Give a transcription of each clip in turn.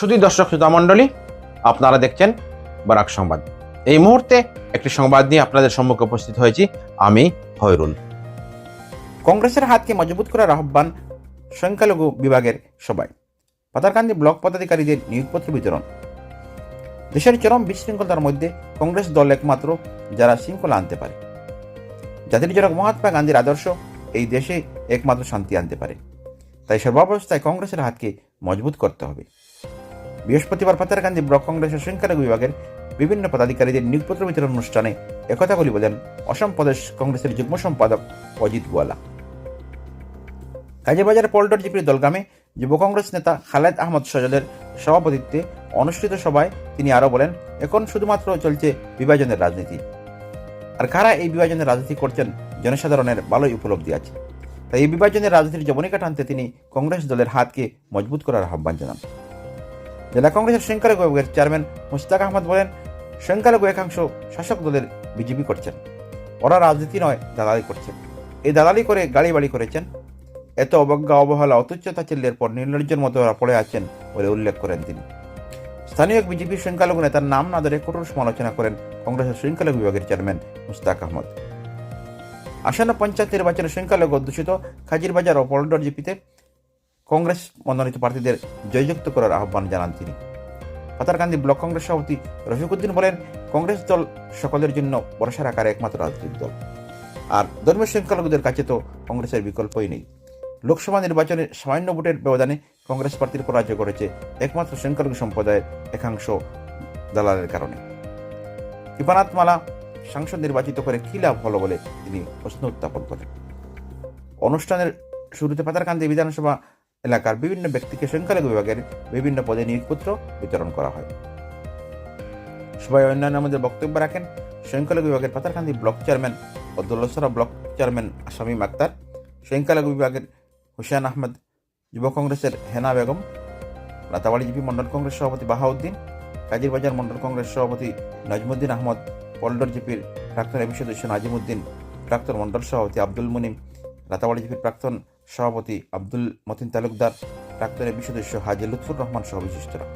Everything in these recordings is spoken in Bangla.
শুধু দর্শক শ্রোতা মণ্ডলী, আপনারা দেখছেন বরাক সংবাদ। এই মুহূর্তে একটি সংবাদ নিয়ে আপনাদের সম্মুখে উপস্থিত হয়েছি আমি হয়রুল কংগ্রেসের হাতকে মজবুত করার আহ্বান সংখ্যালঘু বিভাগের সভায় পাতারকান্দি ব্লক পদাধিকারীদের নিয়োগপত্র বিতরণ। দেশের চরম বিশৃঙ্খলতার মধ্যে কংগ্রেস দল একমাত্র যারা শৃঙ্খলা আনতে পারে। জাতির জনক মহাত্মা গান্ধীর আদর্শ এই দেশে একমাত্র শান্তি আনতে পারে। তাই সর্বাবস্থায় কংগ্রেসের হাতকে মজবুত করতে হবে। বৃহস্পতিবার পাতারকান্দি ব্লক কংগ্রেসের সংখ্যালঘু বিভাগের বিভিন্ন পদাধিকারীদের নিয়োগপত্র বিতরণ অনুষ্ঠানে একথাগুলি বলেন অসম প্রদেশ কংগ্রেসের যুগ্ম সম্পাদক অজিত গোয়ালা কাজীবাজার পল্টন জিপির দলগামে যুব কংগ্রেস নেতা খালেদ আহমদ সজলের সভাপতিত্বে অনুষ্ঠিত সভায় তিনি আরও বলেন, এখন শুধুমাত্র চলছে বিভাজনের রাজনীতি। আর কারা এই বিভাজনের রাজনীতি করছেন জনসাধারণের ভালোই উপলব্ধি আছে। তাই এই বিভাজনের রাজনীতির জবনিকা টানতে তিনি কংগ্রেস দলের হাতকে মজবুত করার আহ্বান জানান। জেলা কংগ্রেসের সংখ্যালঘু বিভাগের চেয়ারম্যান মুস্তাক আহমদ বলেন সংখ্যালঘু একাংশ শাসক দলের বিজেপি করছেন। ওরা রাজনীতি নয়, দালালি করছেন। এই দালালি করে গাড়ি বাড়ি করেছেন। এত অবজ্ঞা, অবহেলা অতুচ্ছ তাচ্ছিল্যের পর নির্লজ্জের মতো ওরা পড়ে আছেন বলে উল্লেখ করেন তিনি। স্থানীয় এক বিজেপির সংখ্যালঘু নেতার নাম না ধরে কঠোর সমালোচনা করেন কংগ্রেসের সংখ্যালঘু বিভাগের চেয়ারম্যান মুস্তাক আহমদ। আসন্ন পঞ্চায়েত নির্বাচনে সংখ্যালঘু অধ্যুষিত খাজিরবাজার ও পল্টন জিপিতে কংগ্রেস মনোনীত প্রার্থীদের জয়যুক্ত করার আহ্বান জানান তিনি। পাতারকান্দি ব্লক কংগ্রেস সভাপতি রফিকুদ্দিন বলেন, কংগ্রেস দল সকলের জন্য ভরসা রাখার একমাত্র রাজনৈতিক দল। আর ধর্মীয় সংখ্যালঘুদের কাছে তো কংগ্রেসের বিকল্পই নেই। লোকসভা নির্বাচনে সামান্য ভোটের ব্যবধানে কংগ্রেস প্রার্থীর পরাজয় করেছে একমাত্র সংখ্যালঘু সম্প্রদায়ের একাংশ দালালের কারণে। কৃপানাথ মালা সাংসদ নির্বাচিত করে কী লাভ হলো বলে তিনি প্রশ্ন উত্থাপন করেন। অনুষ্ঠানের শুরুতে পাতারকান্দি বিধানসভা এলাকার বিভিন্ন ব্যক্তিকে সংখ্যালঘু বিভাগের বিভিন্ন পদে নিয়োগপত্র বিতরণ করা হয়। সবাই অন্যান্য আমাদের বক্তব্য রাখেন। সংখ্যালঘু বিভাগের পাতারকান্দি ব্লক চেয়ারম্যান ও দোলসরা ব্লক চেয়ারম্যান শামীম আক্তার সংখ্যালঘু বিভাগের হুসেন আহমদ, যুব কংগ্রেসের হেনা বেগম, রাতাবাড়ি জিপি মন্ডল কংগ্রেস সভাপতি বাহাউদ্দিন কাজিরবাজার মন্ডল কংগ্রেস সভাপতি নজমুদ্দিন আহমদ পল্টর জিপির প্রাক্তন এমপি সদস্য নাজিমুদ্দিন, প্রাক্তন মন্ডল সভাপতি আব্দুল মুনিম, রাতাবাড়ি জিপির প্রাক্তন সভাপতি আব্দুল মতিন তালুকদার প্রাক্তন এমপি সদস্য হাজি লুৎফুর রহমান সহ বিশিষ্টরা।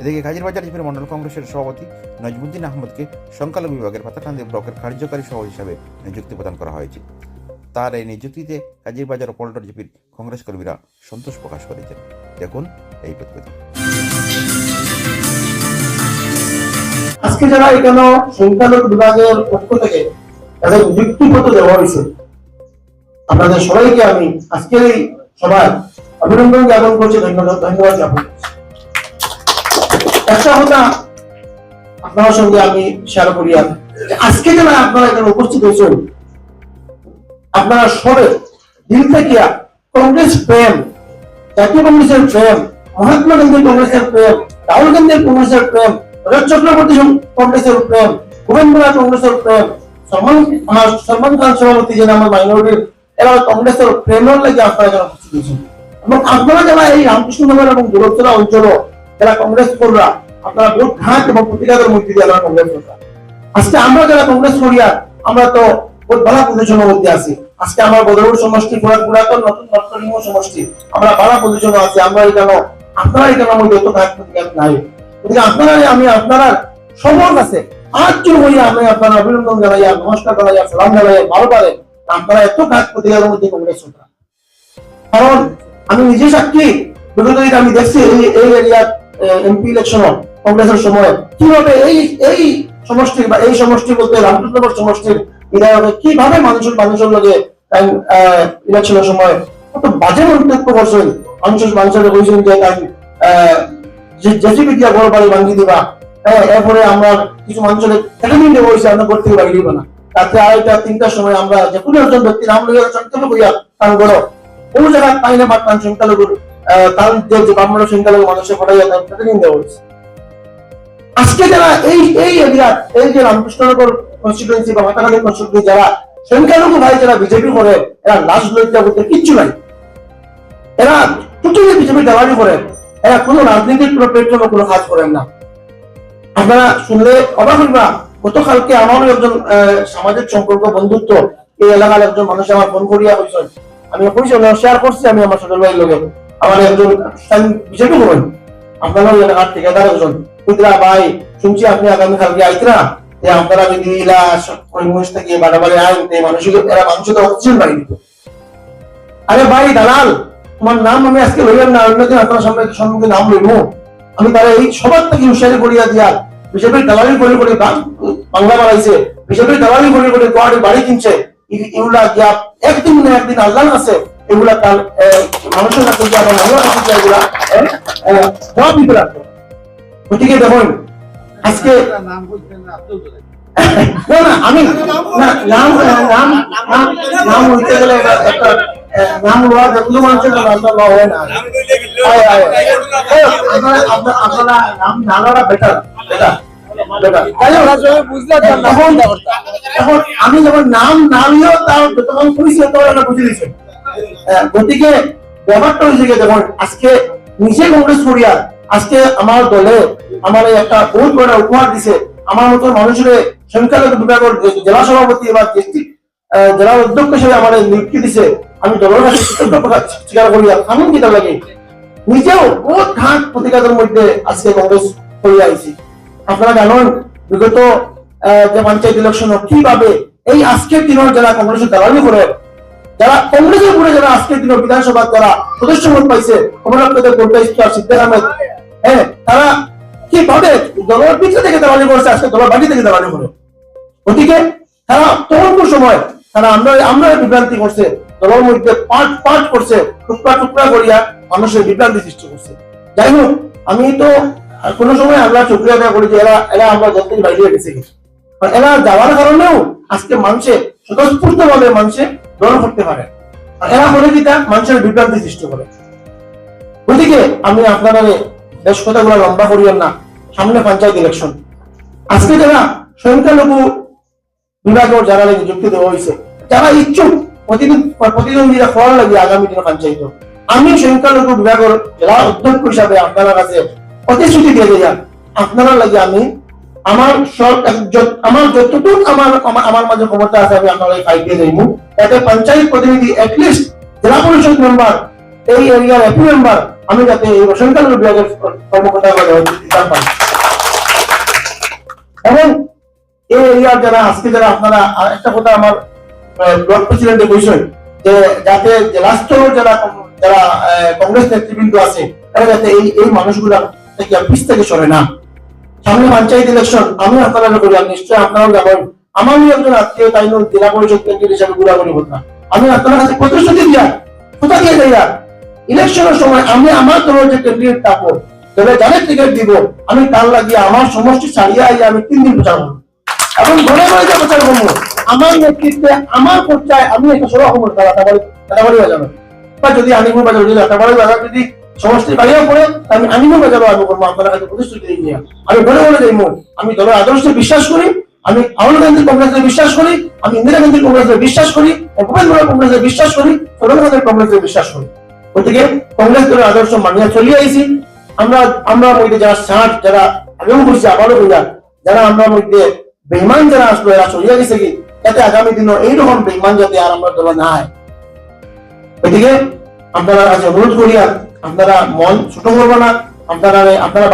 এদিকে কাজিরবাজার জিপির মন্ডল কংগ্রেসের সভাপতি নজমুদ্দিন আহমদকে সংখ্যালঘু বিভাগের পাতাকান্দি ব্লকের কার্যকারী সভাপতি হিসাবে নিযুক্তি প্রদান করা হয়েছে। তার এই নিযুক্তিতে কাজিরবাজার ও পল্টন জিপির কংগ্রেস কর্মীরা সন্তোষ প্রকাশ করেছেন। দেখুন এই প্রতিবেদন। আজকে যারা এখানে সংখ্যালঘু বিভাগের পক্ষ থেকে তাদের নিযুক্তিপত্র দেওয়া হয়েছে আপনাদের সবাইকে আমি আজকের এই সভায় অভিনন্দন জ্ঞাপন করছি, ধন্যবাদ ধন্যবাদ জ্ঞাপন করছি। একটা কথা আপনার সঙ্গে আমি শেয়ার করি আজকে যারা আপনারা এখানে উপস্থিত হয়েছেন, আপনারা সবে দিল থেকে কংগ্রেস প্রেম, জাতীয় কংগ্রেসের প্রেম, মহাত্মা গান্ধীর কংগ্রেসের প্রেম, রাহুল গান্ধীর কংগ্রেসের প্রেম, রজত চক্রবর্তী কংগ্রেসের প্রেম ভূপেন্দ্র কংগ্রেসের প্রেম, সলমান খান সভাপতি যেন আমার মাইনরিটির এরা কংগ্রেসের প্রেমের লাগে আপনারা যারা উপস্থিত হয়েছেন। এবং আপনারা যারা এই রামকৃষ্ণনগর এবং দূরত্তরা অঞ্চল যারা কংগ্রেস কররা আপনারা ভোট ঘাট এবং প্রতিকারের মধ্যে দিয়ে আপনারা কংগ্রেস কররা আজকে আমরা যারা কংগ্রেস করিয়া আমরা তো বহুত ভালো পজিশনের মধ্যে আছি। আজকে আমার বদরপুর সমষ্টি পুরা পুরাতন নতুন নতুন সমষ্টি, আমরা ভালো পজিশনে আছি। আমরা এখানে আপনারা এখানে মধ্যে অত কাজ প্রতিকার নাই। গতিকে আপনারা, আমি আপনারা সবার কাছে আজ হইয়া আমি আপনারা অভিনন্দন জানাইয়া নমস্কার জানাইয়া সালাম জানাইয়া ভালো পারে আপনারা এত কাজ প্রতিকারের মধ্যে কংগ্রেস করা কারণ আমি নিজে সাক্ষী বিগত আমি দেখছি এই এই এরিয়ার এমপি ইলেকশন কংগ্রেসের সময়। কীভাবে এই এই সমষ্টি বা এই সমষ্টি বলতে রামকৃষ্ণনগর সমষ্টির বিধায়ক কীভাবে মানুষের মানুষের লগে ইলেকশনের সময় কত বাজে মন্তব্য করছেন? মানুষের মানুষের কইছেন যে তাই জেসিবি দিয়া ঘর বাড়ি ভাঙি দিবা। হ্যাঁ এরপরে আমরা কিছু মানুষের দেবো হয়েছে আমরা করতে বাড়ি দিব না। আড়াইটা তিনটার সময় আমরা যে সংখ্যালঘু করো কোনো জায়গায় পাই না পাঠান সংখ্যালঘুর তার যে ব্রাহ্মণ সংখ্যালঘু মানুষের ফটাইয়া তার আজকে যারা এই এই এরিয়া এই যে রামকৃষ্ণনগর কনস্টিটুয়েন্সি বা মাতাকালী কনস্টিটুয়েন্সি যারা সংখ্যালঘু ভাই যারা বিজেপি করে, এরা লাশ লজ্জা বলতে কিচ্ছু নাই। এরা টোটালি বিজেপি দেওয়ানি করে। এরা কোনো রাজনীতির কোনো পেট্রোল কোনো কাজ করেন না। আপনারা শুনলে অবাক হইবা গতকালকে আমারও একজন সামাজিক সম্পর্ক, বন্ধুত্ব, এই এলাকার একজন মানুষ আমার ফোন করিয়া হয়েছেন আমি কইছি শেয়ার করছি, আমি আমার ছোট ভাইয়ের আমার একজন বিজেপি করেন আপনারা ওই এলাকার ঠিকাদার একজন বুঝলা ভাই, শুনছি আপনি আগামী কালকে আইতরা যে আপনারা যদি থেকে বাড়াবাড়ি আইন তে মানুষের এরা মানুষ তো বাড়ি দিত। আরে ভাই, দালাল, তোমার নাম আমি আজকে লইলাম না অন্যদিন আপনার সামনে সম্মুখে নাম লইব। আমি তারা এই সবার থেকে হুঁশিয়ারি করিয়া দিয়া বিজেপির দালালি করে করে বাংলা বাড়াইছে বিজেপির দালালি করে করে গুয়াহাটি বাড়ি কিনছে। এগুলা গিয়া একদিন না একদিন আল্লাহ আছে এগুলা কাল মানুষের কাছে গিয়া বা মহিলার কাছে গিয়া এগুলা জবাব দিতে লাগবে। গতিকে দেখুন, আজকে না না, আমি না, নাম নাম নাম নাম গেলে একটা নাম লওয়া যতগুলো মানুষের নাম লওয়া হয় না। আপনারা আপনারা- নাম না লওয়া বেটার বেটার আমি যখন নাম না তার যতক্ষণ করেছি ততক্ষণ বুঝে দিয়েছে। গতিকে ব্যাপারটা হয়েছে আজকে নিজে কংগ্রেস করিয়া আজকে আমার দলে আমার একটা বহুত বড় উপহার দিছে। আমার মতো মানুষের সংখ্যালঘু বিভাগের জেলা সভাপতি বা ডিস্ট্রিক্ট জেলা অধ্যক্ষ হিসেবে আমার নিযুক্তি দিছে। আমি দলের কাছে স্বীকার করিয়া কানুন কিতা লাগে। নিজেও বহুত ঘাট প্রতিঘাতের মধ্যে আজকে কংগ্রেস করিয়া আইছি। আপনারা জানেন, বিগত যে পঞ্চায়েত ইলেকশন কীভাবে এই আজকের দিনের যারা কংগ্রেসের দালালি করে, যারা কংগ্রেসের উপরে যারা আজকের দিনের বিধানসভা যারা সদস্য মত পাইছে কমলাপদের কোর্টা স্টার সিদ্দিক আহমেদ হ্যাঁ তারা দলের থেকে দালালি করছে, আজকে দলের বাড়ি থেকে দালালি করে? তারা তখন সময়, তারা আমরা আমরা বিভ্রান্তি করছে, দলের মধ্যে পাঁচ পাঁচ করছে, টুকরা টুকরা করিয়া মানুষের বিভ্রান্তি সৃষ্টি করছে। যাই হোক, আমি তো আর কোনো সময় আমরা চুক্রিয়া দেওয়া করি যে এরা এরা আমরা দল বাইরে কি এরা যাওয়ার কারণেও আজকে মানুষে স্বতঃস্ফূর্ত ভাবে মানুষে দল করতে পারে। আর এরা করে দিতা মানুষের বিভ্রান্তি সৃষ্টি করে। ওদিকে আমি আপনারা বেশ কথাগুলো লম্বা করিয়েন না। সামনে পঞ্চায়েত ইলেকশন আজকে যারা সংখ্যালঘু বিভাগের যারা নিযুক্তি দেওয়া হয়েছে, যারা ইচ্ছুক প্রতিদিন, প্রতিদ্বন্দ্বীরা ফল লাগে আগামী দিনে পঞ্চায়েত। আমি সংখ্যালঘু বিভাগের জেলা অধ্যক্ষ হিসাবে আপনার কাছে প্রতিশ্রুতি দিয়ে যান। আপনারা লাগে আমি, আমার সব আমার যতটুকু আমার আমার- মাঝে ক্ষমতা আছে, আমি আপনারা ফাইট দিয়ে যাইব যাতে পঞ্চায়েত প্রতিনিধি এটলিস্ট জেলা পরিষদ মেম্বার এই এরিয়ার এপি মেম্বার আমি যাতে এই সংখ্যালঘু বিভাগের কর্মকর্তা এবং এই এরিয়ার যারা, আজকে যারা আপনারা একটা কথা আমার ব্লক প্রেসিডেন্টে কইছেন যে যাতে জেলা স্তরের যারা যারা কংগ্রেস নেতৃবৃন্দ আছে, তারা যাতে এই এই মানুষগুলা আমি আমি আমি টিকিট দিব, আমি তার লাগিয়ে আমার সমষ্টি ছাড়িয়ে আইয়া আমি তিন দিন প্রচার করব। এবং ঘরে ঘরে যে প্রচার করব, আমার নেতৃত্বে, আমার পর্যায়ে আমি একটা বা যদি বাজার যদি সমষ্টি বাড়িও পড়ে আমি আনিমুর বাজারও আমি করব, আপনার কাছে প্রতিশ্রুতি দিয়ে আমি ঘরে ঘরে যাইমু আমি দলের আদর্শে বিশ্বাস করি, আমি রাহুল গান্ধী কংগ্রেসে বিশ্বাস করি, আমি ইন্দিরা গান্ধী কংগ্রেসে বিশ্বাস করি ভূপেন্দ্র কংগ্রেসে বিশ্বাস করি সোনিয়া গান্ধী কংগ্রেসে বিশ্বাস করি। গতিকে কংগ্রেস দলের আদর্শ মানিয়া চলিয়ে আমরা আমরা মধ্যে যারা ষাট, যারা আগেও আবারও যারা আমরা মধ্যে যারা আসলো, এরা চলিয়ে গেছে কি? যাতে আগামী দিনও এইরকম যাতে আর আমরা দলে না হয় গতিকে আপনারা অনুরোধ করিয়া আপনারা মন ছোট করব না আপনারা আপনারা